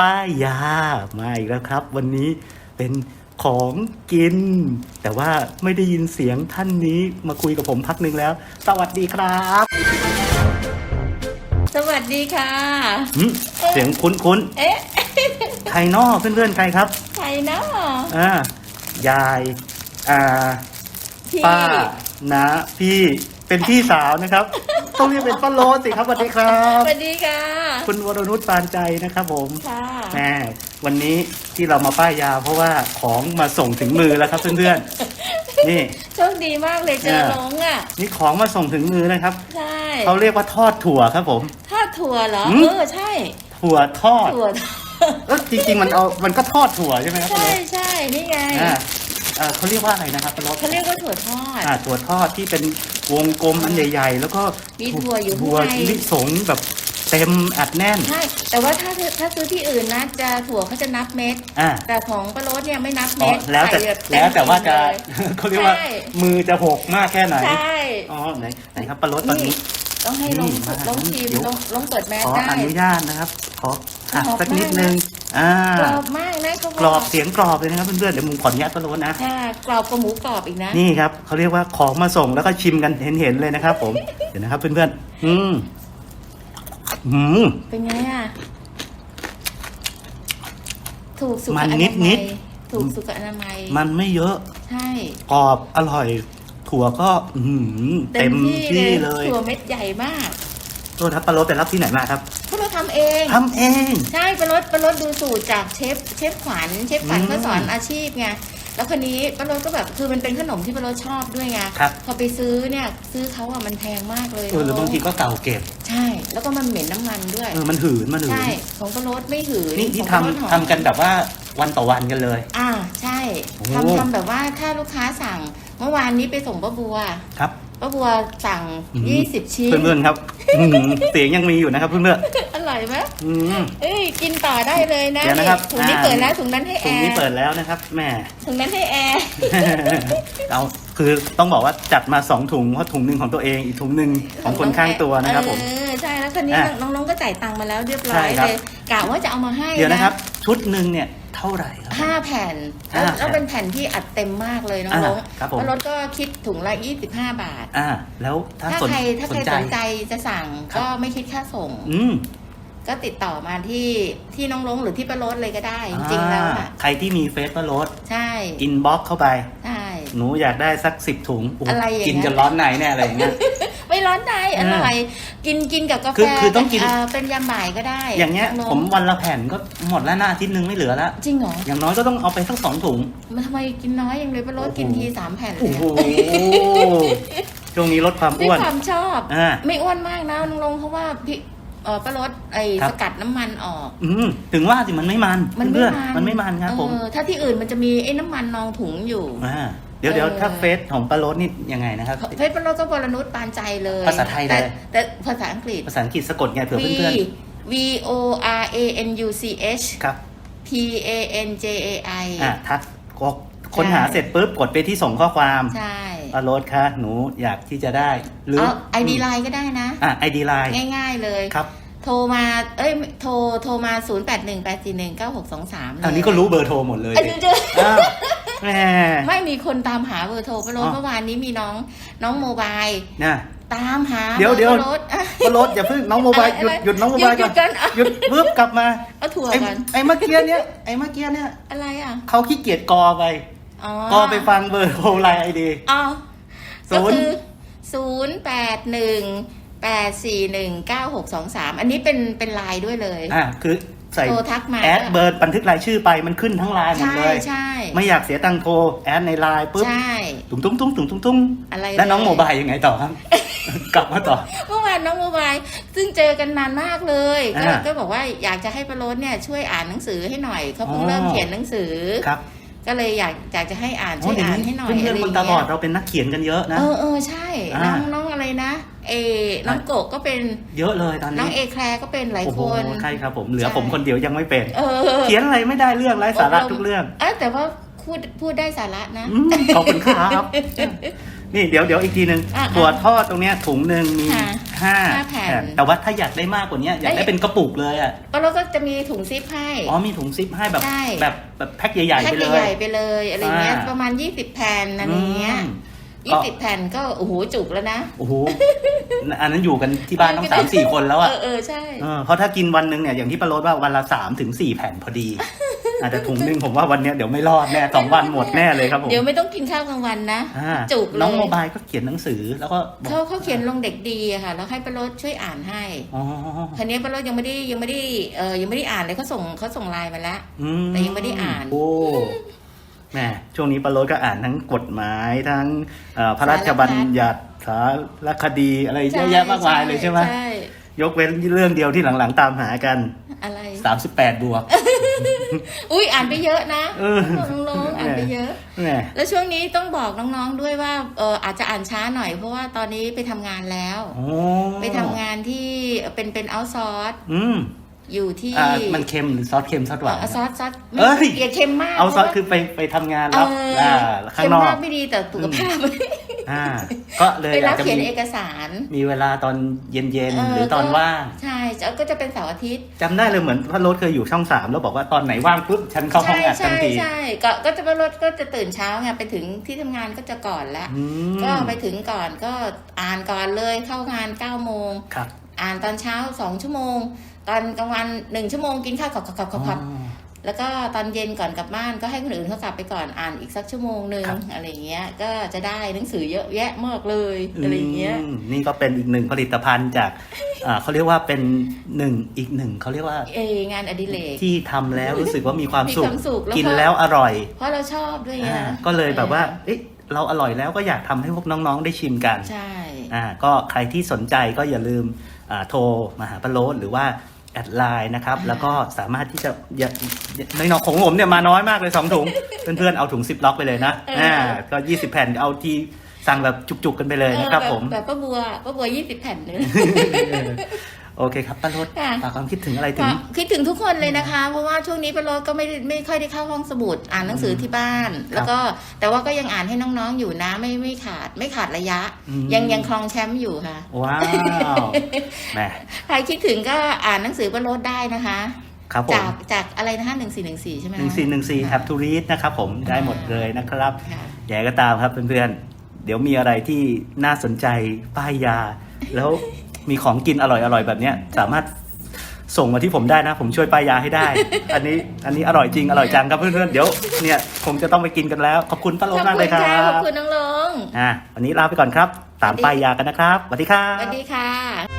ป้ายยามาอีกแล้วครับ วันนี้เป็นของกิน แต่ว่าไม่ได้ยินเสียงท่านนี้มาคุยกับผมพักหนึ่งแล้ว สวัสดีครับ สวัสดีค่ะหึเสียงคุ้นคุ้นเอ๊ะๆใครนอกเพื่อนๆใครครับใครเนาะอ่ายายอาพี่ป้านะพี่เป็นพี่สาวนะครับ ต้องเรียกเป็นป้าโรสสิครับสวัสดีครับ สวัสดีค่ะ คุณวรนุชปานใจนะครับผมค่ะแม่วันนี้ที่เรามาป้ายยา เพราะว่าของมาส่งถึงมือแล้วครับเพื่อนๆนี่โชคดีมากเลยเจอเนี่ยน้องอะนี่ของมาส่งถึงมือนะครับใช่เขาเรียกว่าทอดถั่วครับผม ทอดถั่วเหรอหืมเออใช่ ถั่วทอดถั่วเออจริงๆมันเอามันก็ทอดถั่วใช่ไหมครับใช่ใช่นี่ไง อ่าเอ่อเขาเรียกว่าอะไรนะครับป้ารสเขาเรียกว่าถั่วทอด อ่าถั่วทอดที่เป็นวงกลมอันใหญ่ ๆ แล้วก็มีถั่วอยู่ข้างถั่วในลิสงแบบเต็มอัดแน่น ใช่ แต่ว่าถ้าถ้าซื้อที่อื่นนะจะถั่วเขาจะนับเม็ด อ่าแต่ของป้าโรสเนี่ยไม่นับอ๋อเม็ดแล้วแต่ใส่บบเมแล้วแต่ว่าจะเลย เขาเรียกว่าใช่ มือจะหกมากแค่ไหน ใช่ อ๋อไหนไหนครับป้ารสตอนนี้ต้องให้ลงนี่มาลงชิมเดี๋ยวลงลงเปิดแมสขอได้ อนุญาตนะครับ ขอหักกรอบสักนิดมากนะนึง อ่ากรอบมากนะเขากรอบเสียงกรอบเลยนะครับเพื่อนๆเดี๋ยวมุมขออนุญาตป้ารสนะค่ะกรอบกว่าหมูกรอบอีกนะนี่ครับเขาเรียกว่าของมาส่งแล้วก็ชิมกันเห็นๆเลยนะครับ ผมเดี๋ยวนะครับเพื่อนๆอืมอืมเป็นไงอะถูกสุขมันอนานิมัดยถูกสุขอนามัยมันไม่เยอะใช่กรอบอร่อย ถั่วก็ อื้อหือเต็มที่เลยถั่วเม็ดใหญ่มากโทษครับป้ารสไปรับที่ไหนมาครับพวกเราทำเอง ทำเอง ใช่ปลารสปลารสดูสูตรจากเชฟเชฟขวัญเชฟขวัญอืมเขาสอนอาชีพไงแล้วคนนี้ปลารสก็แบบคือมันเป็นขนมที่ปลารสชอบด้วยไงครับ พอไปซื้อเนี่ยซื้อเขาอะมันแพงมากเลยเออหรือบางทีก็เก่าเก็บใช่ แล้วก็มันเหม็นน้ำมันด้วย เออมันหืนมันหืนใช่ของปลารสไม่หืนนี่ที่ของปลารสหอทำม ทำกันแบบว่าวันต่อวันกันเลย อ่าใช่โอ้ ทำทำแบบว่าถ้าลูกค้าสั่ง เมื่อวานนี้ไปส่งป้าบัวครับ ป้าบัวสั่ง อืมยี่สิบชิ้น เพื่อนๆครับ อื้อหือเสียงยังมีอยู่นะครับเพื่อนอร่อยไหมๆอืมเอ้ยกินต่อได้เลยนะเดี๋ยวนะครับถุงนี้อ่า เปิดแล้วถุงนั้นให้แอถุงนี้ร์เปิดแล้วนะครับแหม่ ถุงนั้นให้แอร์เอาคือต้องบอกว่าจัดมาสองถุงเพราะถุงหนึ่งของตัวเองอีกถุงหนึ่งของคนข้างตัวนะครับผม เออใช่แล้วคนนี้อะน้องๆก็จ่ายตังค์มาแล้วเรียบร้ใช่อยครับ เลยกะว่าจะเอามาให้เดี๋ยวนะครับ ชุดหนึ่งเนี่ยเท่าไหร่ครับ ห้าแผ่นแล้วห้าแผ่นแล้วเป็นแผ่นที่อัดเต็มมากเลยน้อ่าองครับผมๆแล้วรถก็คิดถุงละ 25 บาท อ่า แล้วถ้าถ้าสนใครถ้าสใครนใจ สนใจจะสั่งครับ ก็ไม่คิดค่าส่ง อืมก็ติดต่อมาที่ที่น้องลงหรือที่ป้ารถเลยก็ได้ จริงๆแล้วอ่าอะใครที่มีเฟซว่าลดใช่อินบ็อกเข้าไป ใช่ หนูอยากได้สักสิบถุงโโหอะไรอย่างเงี้ยกินกันร้อนในแน่อะไรอย่างเงี้ยไม่ ร้อนในออืมร่อยกินกินกับกาแฟคือคือต้องกิน เเป็นยามบ่ายก็ได้อย่างเงี้ยน้ผมวันละแผ่นก็หมดแล้วหน้าอาทิตย์หนึงไม่เหลือแล้วจริงเหรออย่างน้อยก็ต้องเอาไปสักสองถุง มันทำไมกินน้อยอย่างเลยป้ารถกินโอ้โหทีสามแผ่นเลโอ้ยโหอะช่วงนี้ลดความด้วยอ้วนความชอบ อ่า ไม่อ้วนมากนะน้องลงเพราะว่าพี่เออป้ารถไอครับสกัดน้ำมันออก อืมถึงว่าสิมันไม่มันมันไม่เพื่อนมันๆมันไม่มันครับผมเออถ้าที่อื่นมันจะมีไอ้น้ำมันนองถุงอยู่ อ่า เดี๋ยวเดี๋ยวเออถ้าเฟซของป้าโรสนี่ยังไงนะครับเพชรป้ารถก็วรนุชปานใจเลยภาษาไทยเลยแต่แต่ภาษาอังกฤษภาษาอังกฤษสะกดไงเผื่อ V เพื่อน V O R A N U C H ๆครับ P A N J A I อ่าทักก็ค้นหาเสร็จปุ๊บกดไปที่ส่งข้อความใช่ป้าโรสคะหนูอยากที่จะได้ หรือเอาไอดีไลน์ก็ได้นะอ่าไอดีไลน์ง่ายๆเลยครับโทรมา เอ้ย โทร โทรมา 0 8 1 8 4 1 9 6 2 3เลยอันนี้ก็รู้เบอร์โทรหมดเลยเอ้ยเจออ้าว แหมไม่มีคนตามหาเบอร์โทรป้ารถอ๋อ เมื่อวานนี้มีน้องน้องโมบายนะตามหาเดี๋ยวบอร์เดี๋ยวป้ารถอะ ป้าโรสอย่าเพิ่งน้องโมบายหยุดอะไรหยุดน้องโมบายหยุก่อดนกันอะ หยุดปุ๊บกลับมาเอาถั่วไอ้กันไอ้เมื่อกี้เนี้ยไอ้เมื่อกี้เนี้ยอะไรอะเขาขี้เกียจกอไป อ๋อกอไปฟังเบอร์โทรไลน์ไอดี อ๋อศูก็นย์ คือศูนย์แปดหนึ่งแปดสี่หนึ่งเก้าหกสองสามอันนี้เป็นเป็นไลน์ด้วยเลย อ่าคือ ใส่โทรทักมาแอดเบอร์บันทึกรายชื่อไปมันขึ้นทั้งไลน์หมดใช่เลยใช่ไม่อยากเสียตังค์โทรแอดในไลน์ปุ๊บใช่ตุ้งตุ้งตุ้งตุ้งตุ้งตุ้งอะไรแล้วน้องเลยโมบายยังไงต่อครับกลับมาต่อเมื่อวานน้องโมบายซึ่งเจอกันนานมากเลย ก็อ่าก็บอกว่าอยากจะให้ประโรสเนี่ยช่วยอ่านหนังสือให้หน่อยเขาเพิ่งอ๋อเริ่มเขียนหนังสือครับก็เลยอยากอยากจะให้อ่านโอ้ช่วยเดี๋ยวอ่านนี้ให้หน่อยเพื่ออะนไรๆอบนย่างตาบอเงี้ดยเราเป็นนักเขียนกันเยอะนะเออเออใช่อ่าน้องน้องอะไรนะ เอน้องโกะก็เป็นเยอะเลยตอนน้อนี้งเอแคลร์ก็เป็นหลายโอ้คโหนใช่ครับผมเหลือใช่ผมคนเดียวยังไม่เป็นเออเขียนอะไรไม่ได้เรื่องไร้สาระทุกเรื่องเอยแต่ว่าพูดพูดได้สาระนะอืมขอบคุณครับนี่เดี๋ยวเดี๋ยวอีกทีหนึ่งอะถั่วทอดตรงเนี้ยถุงหนึ่งมีค่ะห้าห้าแผ่นแต่ว่าถ้าอยากได้มากกว่านี้อยากได้เป็นกระปุกเลยอะก็เราก็จะมีถุงซิปให้อ๋อมีถุงซิปให้แบบใช่แบบแบบแพ็คใหญ่ๆแพ็ไปคเลยใหญ่ๆไปเลยอะไรเงี้ยอ่าประมาณ20แผ่นอะไรเงี้ยอืม ยี่สิบแผ่นก็โอ้โหจุกแล้วนะโอ้โหอันนั้นอยู่กันที่บ้านต้องสามสี่คนแล้วเออะอเออใช่เออเพราะถ้ากินวันหนึ่งเนี่ยอย่างที่ปาโรดว่าวันละสามถึงสี่แผ่นพอดี อาจจะถุงหนึงผมว่าวันเนี้ยเดี๋ยวไม่รอดแน่สองวันหมดแน่เลยครับผมเดี๋ยวไม่ต้องกินข้าวกลางวันนะอ่าจุกเลยน้องโมบายก็เขียนหนังสือแล้วก็บอกเขาเขาเขียนลงเด็กดีอะค่ะ แล้วให้ประโรดช่วยอ่านให้อ๋อคันนี้ประโรดยังไม่ได้ยังไม่ได้เออยังไม่ได้อ่านเลยเขาส่งเขาส่งไลน์มาแล้วอืแต่ยังไม่ได้อ่านโอ้ แหมช่วงนี้ปาโรดก็อ่านทั้งกฎหมายทั้งเอ่อพระราชบัญญัติสารคดีอะไรเยอะแยะมากมายเลยใช่ไหมใช่ยกเว้นเรื่องเดียวที่หลังๆตามหากัน อะไร38บวก อุ้ยอ่านไปเยอะนะเออน้องๆอ่านไปเยอะแหมแล้วช่วงนี้ต้องบอกน้องๆด้วยว่าเอออาจจะอ่านช้าหน่อยเพราะว่าตอนนี้ไปทำงานแล้วโอ้ไปทำงานที่เป็นเป็นเอาซอร์ส อืมอยู่ที่อ่ามันเค็มหรือซอสเค็มซอสหวาน เอาซอสซอสเอ้ย อย่าเค็มมากเอาซอสพระว่คือไปไปทำงานเอแล้วออ่าข้างเค็มนอกมากไม่ดีแต่สุขภาพอ่า ก็เลยไปอารัจบจะเขียนมีเอกสารมีเวลาตอนเย็นเๆหรือตอนว่างใช่จะก็จะเป็นเสาร์อาทิตย์จำได้เลยเหมือนพระโรถเคยอยู่ช่องสามแล้วบอกว่าตอนไหนว่างปุ๊บฉันเข้าห้องใช่อัดทัใช่นที ใช่ก็ก็จะไปรถก็จะตื่นเช้าไงไปถึงที่ทำงานก็จะก่อนแล้วอืมก็ไปถึงก่อนก็อ่านก่อนเลยเข้างาน9ก้าโมง ครับ อ่านตอนเช้าสองชั่วโมง ตอนกลางวันหนึ่งชั่วโมงกินข้าวขับขับขับขับขับอ๋อแล้วก็ตอนเย็นก่อนกลับบ้านก็ให้คนอื่นเขากลับไปก่อนอ่านอีกสักชั่วโมงหนึ่งครับอะไรเงี้ย ก็จะได้หนังสือเยอะแยะมากเลยอะไรเงี้ยมนี่ก็เป็นอีกหนึ่งผลิตภัณฑ์จากอ่าเขาเรียกว่าเป็นหนึ่งอีกหนึ่งเขาเรียกว่าเองานอดิเรกที่ทำแล้วรู้สึกว่ามีความมีสุขความสุขแล้วกินก็แล้วอร่อย เพราะเราชอบด้วยไงอ่าก็เลยแบบว่าเอ๊ะเราอร่อยแล้วก็อยากทำให้พวกน้องๆ ได้ชิมกัน ใช่ อ่า ก็ใครที่สนใจก็อย่าลืมอ่าโทรมาหาปาโรสหรือว่า แอดไลน์นะครับ แล้วก็สามารถที่จะอย่าในนองของผมเนี่ยมาน้อยมากเลยสองถุง เพื่อนๆเอาถุงซิปล็อกไปเลยนะอ่าก็20แผ่นเอาที่สั่งแบบจุกๆกันไปเลยนะครับเออผม แบบป้าบัวป้าบัวยี่สิบแผ่นเลย โอเคครับป้ารถค่ะ ฝากความคิดถึงอะไรถึก็งคิดถึงทุกคนเลยนะคะ เพราะว่าช่วงนี้ป้ารถก็ไม่ได้ไม่ค่อยได้เข้าห้องสมุดอ่านหนังสือที่บ้าน แล้วก็แต่ว่าก็ยังอ่านให้น้องๆอยู่นะไม่ไม่ขาดไม่ขาดระยะ อืม ยังยังครองแชมป์อยู่ค่ะ ว้าวแหมใครคิดถึงก็อ่านหนังสือป้ารถได้นะคะ ครับผมจากจากอะไรนะคะหนึ่งสี่หนึ่งสี่ใช่ไหมหนึ่งสี่หนึ่งสี่แฮปทูรีดนะครับผมได้หมดเลยนะครับ ค่ะยังไงก็ตามครับเพื่อนๆ เดี๋ยวมีอะไรที่น่าสนใจป้ายยา แล้ว มีของกินอร่อยๆแบบเนี้ยสามารถส่งมาที่ผมได้นะ ผมช่วยป้ายยาให้ได้ อันนี้อันนี้อร่อยจริงอร่อยจังครับเพื่อนๆเดี๋ยวเนี่ยคงจะต้องไปกินกันแล้ว ขอบคุณป้าโลขอบมากคุเลณยครัค่ะขอบบคุณน้องลงอะวันนี้ลาไปก่อนครับ ตามป้ายยากันนะครับสวัสดีครับสวัสดีค่ะ